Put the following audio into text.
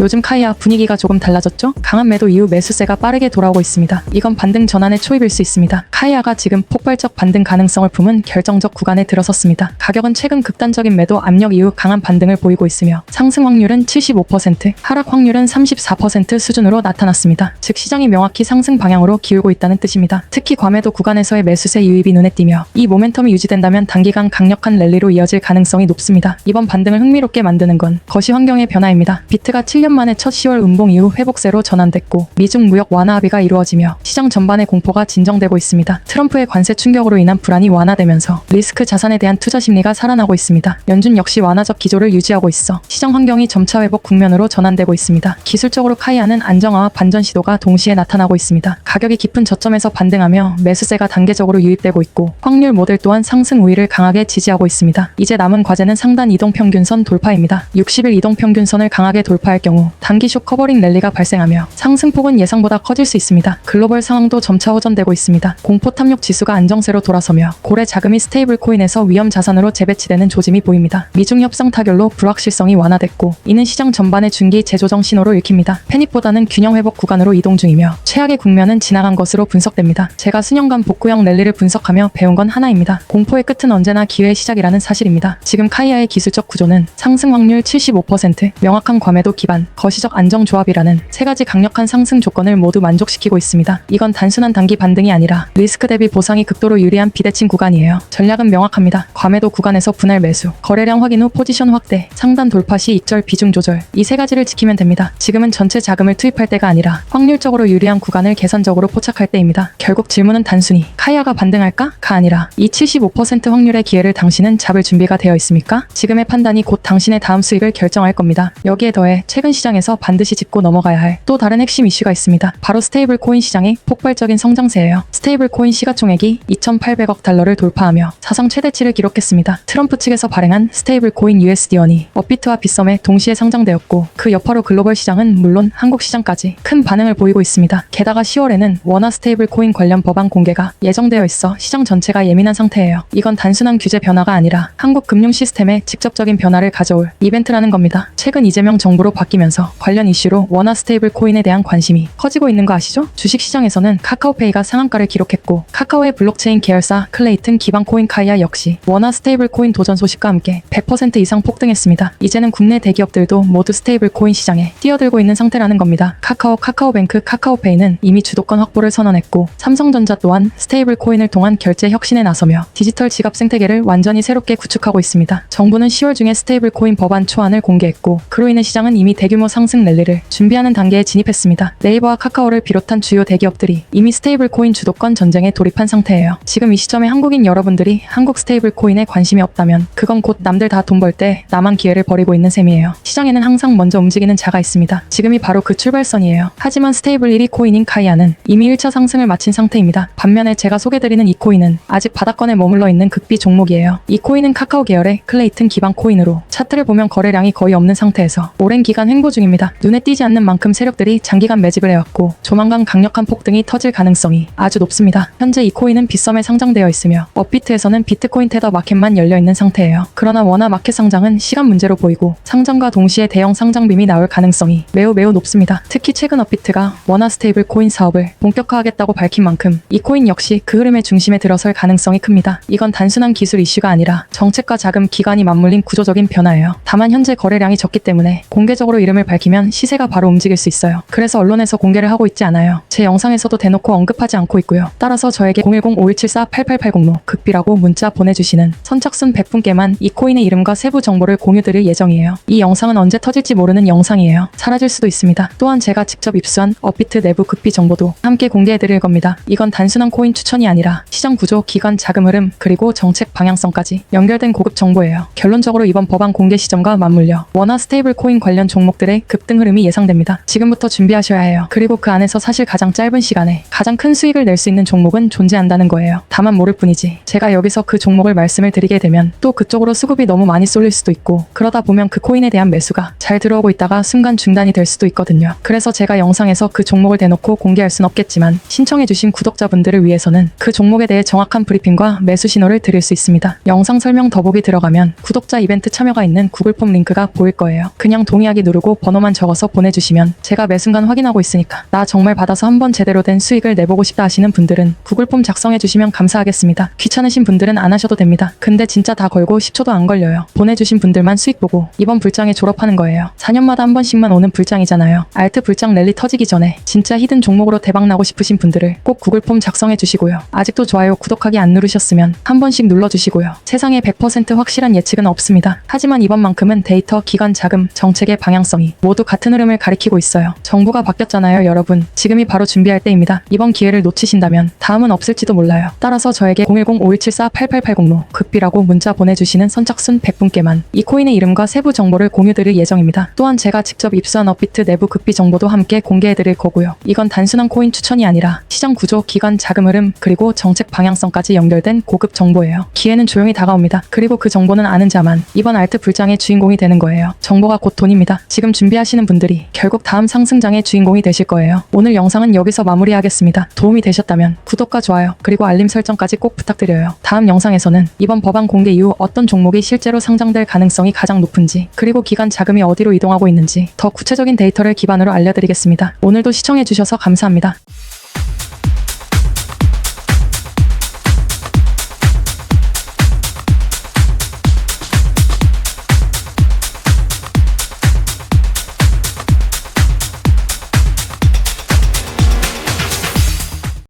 요즘 카이아 분위기가 조금 달라졌죠? 강한 매도 이후 매수세가 빠르게 돌아오고 있습니다. 이건 반등 전환의 초입일 수 있습니다. 카이아가 지금 폭발적 반등 가능성을 품은 결정적 구간에 들어섰습니다. 가격은 최근 극단적인 매도 압력 이후 강한 반등을 보이고 있으며 상승 확률은 75%, 하락 확률은 34% 수준으로 나타났습니다. 즉 시장이 명확히 상승 방향으로 기울고 있다는 뜻입니다. 특히 과매도 구간에서의 매수세 유입이 눈에 띄며 이 모멘텀이 유지된다면 단기간 강력한 랠리로 이어질 가능성이 높습니다. 이번 반등을 흥미롭게 만드는 건 거시 환경의 변화입니다. 비트가 7년 만에 첫 10월 음봉 이후 회복세로 전환됐고 미중 무역 완화 합의가 이루어지며 시장 전반의 공포가 진정되고 있습니다. 트럼프의 관세 충격으로 인한 불안이 완화되면서 리스크 자산에 대한 투자 심리가 살아나고 있습니다. 연준 역시 완화적 기조를 유지하고 있어 시장 환경이 점차 회복 국면으로 전환되고 있습니다. 기술적으로 카이아는 안정화와 반전 시도가 동시에 나타나고 있습니다. 가격이 깊은 저점에서 반등하며 매수세가 단계적으로 유입되고 있고 확률 모델 또한 상승 우위를 강하게 지지하고 있습니다. 이제 남은 과제는 상단 이동 평균선 돌파입니다. 60일 이동 평균선을 강하게 돌파할 경우 단기 쇼 커버링 랠리가 발생하며 상승폭은 예상보다 커질 수 있습니다. 글로벌 상황도 점차 호전되고 있습니다. 공포 탐욕 지수가 안정세로 돌아서며 고래 자금이 스테이블 코인에서 위험 자산으로 재배치되는 조짐이 보입니다. 미중 협상 타결로 불확실성이 완화됐고 이는 시장 전반의 중기 재조정 신호로 읽힙니다. 패닉보다는 균형 회복 구간으로 이동 중이며 최악의 국면은 지나간 것으로 분석됩니다. 제가 수년간 복구형 랠리를 분석하며 배운 건 하나입니다. 공포의 끝은 언제나 기회의 시작이라는 사실입니다. 지금 카이아의 기술적 구조는 상승 확률 75%, 명확한 과매도 기반, 거시적 안정 조합이라는 세 가지 강력한 상승 조건을 모두 만족시키고 있습니다. 이건 단순한 단기 반등이 아니라 리스크 대비 보상이 극도로 유리한 비대칭 구간이에요. 전략은 명확합니다. 과매도 구간에서 분할 매수, 거래량 확인 후 포지션 확대, 상단 돌파 시 입절 비중 조절 이 세 가지를 지키면 됩니다. 지금은 전체 자금을 투입할 때가 아니라 확률적으로 유리한 구간을 계산적으로 포착할 때입니다. 결국 질문은 단순히 카이아가 반등할까? 가 아니라 이 75% 확률의 기회를 당신은 잡을 준비가 되어 있습니까? 지금의 판단이 곧 당신의 다음 수익을 결정할 겁니다. 여기에 더해 최근 시 장에서 반드시 짚고 넘어가야 할 또 다른 핵심 이슈가 있습니다. 바로 스테이블 코인 시장의 폭발적인 성장세예요. 스테이블 코인 시가총액이 2,800억 달러를 돌파하며 사상 최대치를 기록했습니다. 트럼프 측에서 발행한 스테이블 코인 USD원이 업비트와 빗썸에 동시에 상장되었고 그 여파로 글로벌 시장은 물론 한국 시장까지 큰 반응을 보이고 있습니다. 게다가 10월에는 원화 스테이블 코인 관련 법안 공개가 예정되어 있어 시장 전체가 예민한 상태예요. 이건 단순한 규제 변화가 아니라 한국 금융 시스템에 직접적인 변화를 가져올 이벤트라는 겁니다. 최근 이재명 정부로 바뀌면서 관련 이슈로 원화 스테이블 코인에 대한 관심이 커지고 있는 거 아시죠? 주식 시장에서는 카카오페이가 상한가를 기록했고 카카오의 블록체인 계열사 클레이튼 기반 코인 카이아 역시 원화 스테이블 코인 도전 소식과 함께 100% 이상 폭등했습니다. 이제는 국내 대기업들도 모두 스테이블 코인 시장에 뛰어들고 있는 상태라는 겁니다. 카카오, 카카오뱅크, 카카오페이는 이미 주도권 확보를 선언했고 삼성전자 또한 스테이블 코인을 통한 결제 혁신에 나서며 디지털 지갑 생태계를 완전히 새롭게 구축하고 있습니다. 정부는 10월 중에 스테이블 코인 법안 초안을 공개했고 그로 인해 시장은 이미 대규모 상승 랠리를 준비하는 단계에 진입했습니다. 네이버와 카카오를 비롯한 주요 대기업들이 이미 스테이블 코인 주도권 전쟁에 돌입한 상태예요. 지금 이 시점에 한국인 여러분들이 한국 스테이블 코인에 관심이 없다면 그건 곧 남들 다 돈 벌 때 나만 기회를 버리고 있는 셈이에요. 시장에는 항상 먼저 움직이는 자가 있습니다. 지금이 바로 그 출발선이에요. 하지만 스테이블 1위 코인인 카이아는 이미 1차 상승을 마친 상태입니다. 반면에 제가 소개드리는 이 코인은 아직 바닥권에 머물러 있는 극비 종목이에요. 이 코인은 카카오 계열의 클레이튼 기반 코인으로 차트를 보면 거래량이 거의 없는 상태에서 오랜 기간 횡보 중입니다. 눈에 띄지 않는 만큼 세력들이 장기간 매집을 해왔고 조만간 강력한 폭등이 터질 가능성이 아주 높습니다. 현재 이 코인은 빗썸에 상장되어 있으며 업비트에서는 비트코인 테더 마켓만 열려 있는 상태예요. 그러나 원화 마켓 상장은 시간 문제로 보이고 상장과 동시에 대형 상장빔이 나올 가능성이 매우 매우 높습니다. 특히 최근 업비트가 원화 스테이블 코인 사업을 본격화하겠다고 밝힌 만큼 이 코인 역시 그 흐름의 중심에 들어설 가능성이 큽니다. 이건 단순한 기술 이슈가 아니라 정책과 자금 기관이 맞물린 구조적인 변화예요. 다만 현재 거래량이 적기 때문에 공개적으로 이 름을 밝히면 시세가 바로 움직일 수 있어요. 그래서 언론에서 공개를 하고 있지 않아요. 제 영상에서도 대놓고 언급하지 않고 있고요. 따라서 저에게 010-5174-8880로 극비라고 문자 보내주시는 선착순 100분께만 이 코인의 이름과 세부 정보를 공유드릴 예정이에요. 이 영상은 언제 터질지 모르는 영상이에요. 사라질 수도 있습니다. 또한 제가 직접 입수한 업비트 내부 극비 정보도 함께 공개해드릴 겁니다. 이건 단순한 코인 추천이 아니라 시장 구조, 기관 자금 흐름, 그리고 정책 방향성까지 연결된 고급 정보예요. 결론적으로 이번 법안 공개 시점과 맞물려 원화 스테이블 코인 관련 종목 들의 급등 흐름이 예상됩니다. 지금부터 준비하셔야 해요. 그리고 그 안에서 사실 가장 짧은 시간에 가장 큰 수익을 낼 수 있는 종목은 존재한다는 거예요. 다만 모를 뿐이지. 제가 여기서 그 종목을 말씀을 드리게 되면 또 그쪽으로 수급이 너무 많이 쏠릴 수도 있고 그러다 보면 그 코인에 대한 매수가 잘 들어오고 있다가 순간 중단이 될 수도 있거든요. 그래서 제가 영상에서 그 종목을 대놓고 공개할 순 없겠지만 신청해주신 구독자분들을 위해서는 그 종목에 대해 정확한 브리핑과 매수 신호를 드릴 수 있습니다. 영상 설명 더보기 들어가면 구독자 이벤트 참여가 있는 구글 폼 링크가 보일 거예요. 그냥 동의하기 누르고 그리고 번호만 적어서 보내주시면 제가 매 순간 확인하고 있으니까 나 정말 받아서 한번 제대로 된 수익을 내보고 싶다 하시는 분들은 구글 폼 작성해 주시면 감사하겠습니다. 귀찮으신 분들은 안 하셔도 됩니다. 근데 진짜 다 걸고 10초도 안 걸려요. 보내주신 분들만 수익 보고 이번 불장에 졸업하는 거예요. 4년마다 한 번씩만 오는 불장이잖아요. 알트 불장 랠리 터지기 전에 진짜 히든 종목으로 대박 나고 싶으신 분들을 꼭 구글 폼 작성해 주시고요. 아직도 좋아요, 구독하기 안 누르셨으면 한 번씩 눌러주시고요. 세상에 100% 확실한 예측은 없습니다. 하지만 이번만큼은 데이터, 기관, 자금, 정책의 방향성 이 모두 같은 흐름을 가리키고 있어요. 정부가 바뀌었잖아요, 여러분. 지금이 바로 준비할 때입니다. 이번 기회를 놓치신다면 다음은 없을지도 몰라요. 따라서 저에게 010-5174-8880로 급비라고 문자 보내주시는 선착순 100분께만 이 코인의 이름과 세부 정보를 공유드릴 예정입니다. 또한 제가 직접 입수한 업비트 내부 급비 정보도 함께 공개해드릴 거고요. 이건 단순한 코인 추천이 아니라 시장 구조, 기관, 자금 흐름, 그리고 정책 방향성까지 연결된 고급 정보예요. 기회는 조용히 다가옵니다. 그리고 그 정보는 아는 자만 이번 알트 불장의 주인공이 되는 거예요. 정보가 곧 돈입니다. 지금 준비하시는 분들이 결국 다음 상승장의 주인공이 되실 거예요. 오늘 영상은 여기서 마무리하겠습니다. 도움이 되셨다면 구독과 좋아요, 그리고 알림 설정까지 꼭 부탁드려요. 다음 영상에서는 이번 법안 공개 이후 어떤 종목이 실제로 상장될 가능성이 가장 높은지, 그리고 기관 자금이 어디로 이동하고 있는지 더 구체적인 데이터를 기반으로 알려드리겠습니다. 오늘도 시청해주셔서 감사합니다.